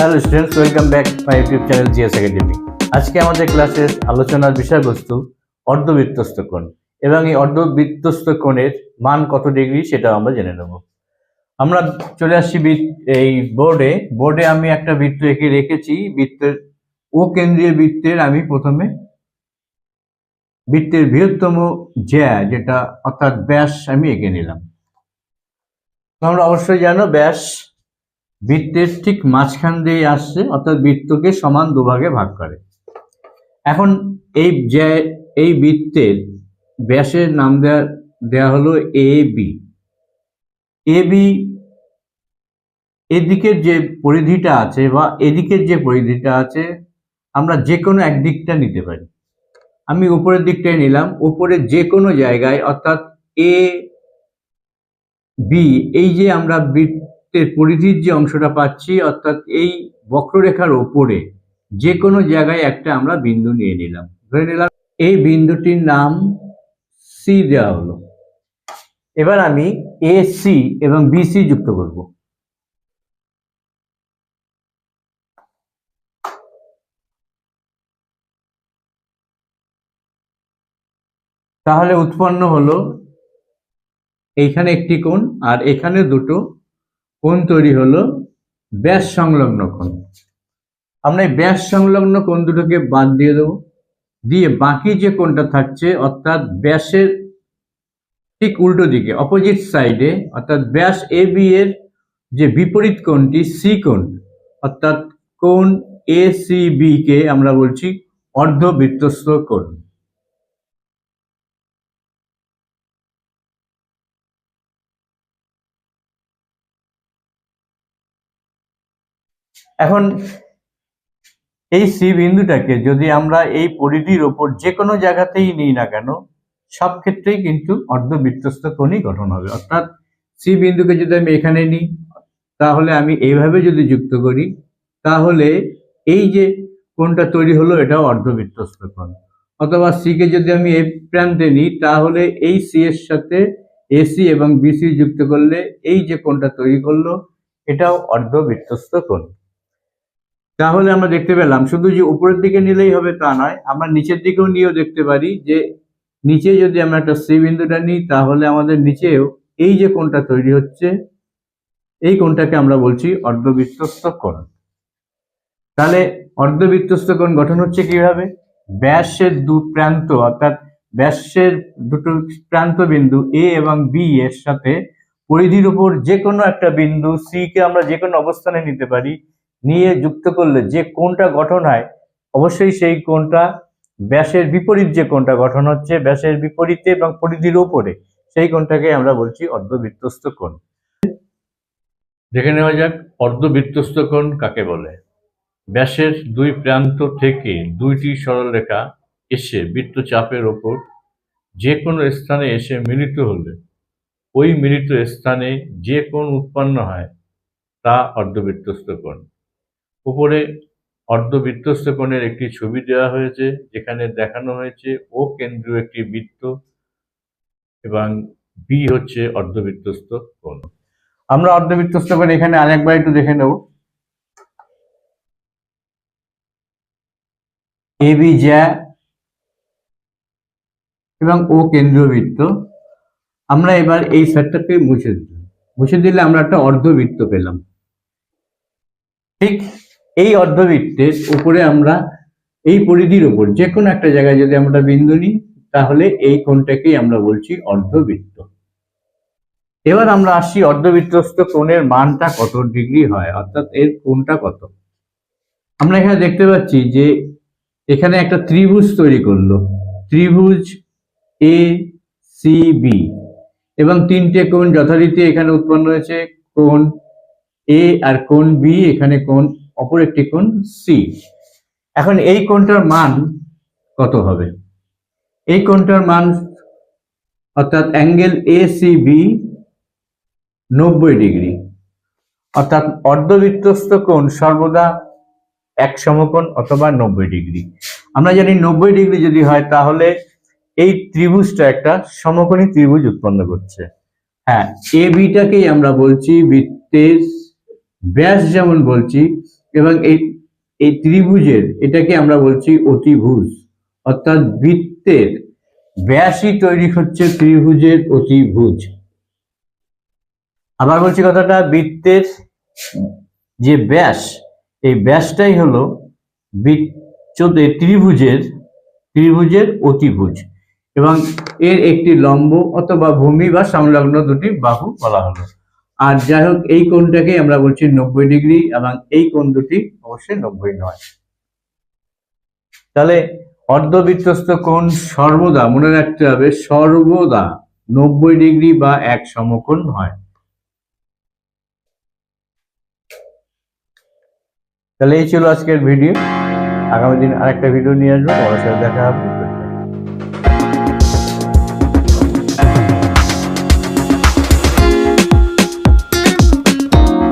Hello students welcome back my YouTube channel GS academy আজকে আমাদের ক্লাসের আলোচনার বিষয়বস্তু অর্ধবৃত্তস্থ কোণ এবং এই অর্ধবৃত্তস্থ কোণের মান কত ডিগ্রি সেটাও আমরা জেনে নেব। আমরা চলে আসছি এই বোর্ডে বোর্ডে আমি একটা বৃত্ত এঁকে রেখেছি। বৃত্তের ও কেন্দ্রীয় বৃত্তের আমি প্রথমে বৃত্তের বৃহত্তম জ্যা, যেটা অর্থাৎ ব্যাস আমি এঁকে নিলাম। তোমরা অবশ্যই জানো ব্যাস বৃত্তের ঠিক মাঝখান দিয়ে আসছে, অর্থাৎ বৃত্তকে সমান দুভাগে ভাগ করে। এখন এই যে, এই বৃত্তের ব্যাসের নাম দেওয়া দেওয়া হলো এ বি। এ বি এদিকের যে পরিধিটা আছে বা এদিকের যে পরিধিটা আছে, আমরা যে কোনো এক দিকটা নিতে পারি। আমি উপরের দিকটাই নিলাম, উপরে যে কোনো জায়গায়, অর্থাৎ এ বি, এই যে আমরা বৃত্তের পরিধির যে অংশটা পাচ্ছি, অর্থাৎ এই বক্ররেখার ওপরে যে কোনো জায়গায় একটা আমরা বিন্দু নিয়ে নিলাম। ধরে নিলাম এই বিন্দুটির নাম সি দেওয়া হলো। এবার আমি এ সি এবং বিসি যুক্ত করব। তাহলে উৎপন্ন হলো এইখানে একটি কোণ আর এখানে দুটো কোণ তৈরি হলো? ব্যাস সংলগ্ন কোণ। আমরা এই ব্যাস সংলগ্ন কোণ দুটোকে বাদ দিয়ে দেবো। দিয়ে বাকি যে কোণটা থাকছে, অর্থাৎ ব্যাসের ঠিক উল্টো দিকে অপোজিট সাইডে অর্থাৎ ব্যাস এ বি এর যে বিপরীত কোণটি, সি কোণ, অর্থাৎ কোণ এ সি বি কে আমরা বলছি অর্ধবৃত্তস্থ কোণ। এখন এই সি বিন্দুটাকে যদি আমরা এই পরিধির ওপর যে কোনো জায়গাতেই নিই না কেন, সব ক্ষেত্রেই কিন্তু অর্ধবৃত্তস্থ কোণই গঠন হবে। অর্থাৎ সি বিন্দুকে যদি আমি এখানে নিই, তাহলে আমি এইভাবে যদি যুক্ত করি, তাহলে এই যে কোণটা তৈরি হলো এটাও অর্ধবৃত্তস্থ কোণ। অথবা সি কে যদি আমি এই প্রান্তে নিই, তাহলে এই সি এর সাথে এসি এবং বিসি যুক্ত করলে এই যে কোণটা তৈরি করল, এটাও অর্ধবৃত্তস্থ কোণ। তাহলে আমরা দেখতে পেলাম, শুধু যে উপরের দিকে নিলেই হবে তা নয়, আমরা নিচের দিকেও নিয়েও দেখতে পারি যে নিচে যদি আমরা একটা সি বিন্দুটা নিই, তাহলে আমাদের নিচেও এই যে কোণটা তৈরি হচ্ছে, এই কোণটাকে আমরা বলছি অর্ধবৃত্তস্থ কোণ তাহলে অর্ধবৃত্তস্থ কোণ গঠন হচ্ছে কীভাবে? ব্যাসের দু প্রান্ত, অর্থাৎ ব্যাসের দুটো প্রান্ত বিন্দু এ এবং বি এর সাথে পরিধির উপর যে কোনো একটা বিন্দু সি কে আমরা যে কোনো অবস্থানে নিতে পারি নিয়ে যুক্ত করলে যে কোনটা গঠন হয়, অবশ্যই সেই কোনটা ব্যাসের বিপরীত যে কোনটা গঠন হচ্ছে, ব্যাসের বিপরীতে এবং পরিধির উপরে, সেই কোনটাকে আমরা বলছি অর্ধবৃত্তস্থ কোণ। দেখে নেওয়া যাক, অর্ধবৃত্তস্থ কোণ কাকে বলে? ব্যাসের দুই প্রান্ত থেকে দুইটি সরলরেখা এসে বৃত্তচাপের ওপর যে কোনো স্থানে এসে মিলিত হলে, ওই মিলিত স্থানে যে কোণ উৎপন্ন হয়, তা অর্ধবৃত্তস্থ কোণ। উপরে অর্ধবৃত্তস্থ কোণের একটি ছবি দেওয়া হয়েছে, যেখানে দেখানো হয়েছে ও কেন্দ্রীয় একটি বৃত্ত এবং বি হচ্ছে অর্ধবৃত্তস্থ কোণ আমরা অর্ধবৃত্তস্থ কোণ এখানে আরেকবার একটু দেখে নেব। এ বি জ্যা এবং ও কেন্দ্রীয় বৃত্ত। আমরা এবার এই সেটটাকে মুছে দিলাম। মুছে দিলে আমরা একটা অর্ধবৃত্ত পেলাম। ঠিক এই অর্ধবৃত্তের উপরে আমরা এই পরিধির উপর, যে কোনো একটা জায়গায় যদি আমরা বিন্দু নিই, তাহলে এই কোণটাকেই আমরা বলছি অর্ধবৃত্ত। এবার আমরা আসি অর্ধবৃত্তস্থ কোণের মানটা কত ডিগ্রি হয়, অর্থাৎ এর কোণটা কত? আমরা এখানে দেখতে পাচ্ছি যে এখানে একটা ত্রিভুজ তৈরি করল, ত্রিভুজ এ সি বি এবং তিনটে কোণ যথারীতি এখানে উৎপন্ন হয়েছে, কোণ এ আর কোণ বি এখানে কোণ অপর একটি কোণ সি এখন এই কোণটার মান কত হবে? এই কোণটার মান অর্থাৎ অ্যাঙ্গেল এ সি বি নব্বই ডিগ্রি। অর্থাৎ অর্ধবৃত্তস্থ কোণ সর্বদা এক সমকোণ অথবা নব্বই ডিগ্রি। আমরা জানি নব্বই ডিগ্রি যদি হয়, তাহলে এই ত্রিভুজটা একটা সমকোণী ত্রিভুজ উৎপন্ন করছে। হ্যাঁ এ বিটাকেই আমরা বলছি বৃত্তের ব্যাস যেমন বলছি এবং এই এই ত্রিভুজের, এটাকে আমরা বলছি অতিভুজ, অর্থাৎ বৃত্তের ব্যাসই তৈরি হচ্ছে ত্রিভুজের অতিভুজ। আবার বলছি কথাটা, বৃত্তের যে ব্যাস, এই ব্যাসটাই হলো ত্রিভুজের ত্রিভুজের অতিভুজ। এবং এর একটি লম্ব অথবা ভূমি বা সংলগ্ন দুটি বাহু বলা হলো। আর যাই হোক, এই কোণটাকে আমরা বলছি নব্বই ডিগ্রি এবং এই কোণ দুটি অবশ্যই নব্বই নয়। তাহলে অর্ধবৃত্তস্ত কোণ সর্বদা, মনে রাখতে হবে, সর্বদা নব্বই ডিগ্রি বা এক সমকোণ হয়। তাহলে এই ছিল আজকের ভিডিও। আগামী দিন আরেকটা ভিডিও নিয়ে আসব দেখা হবে।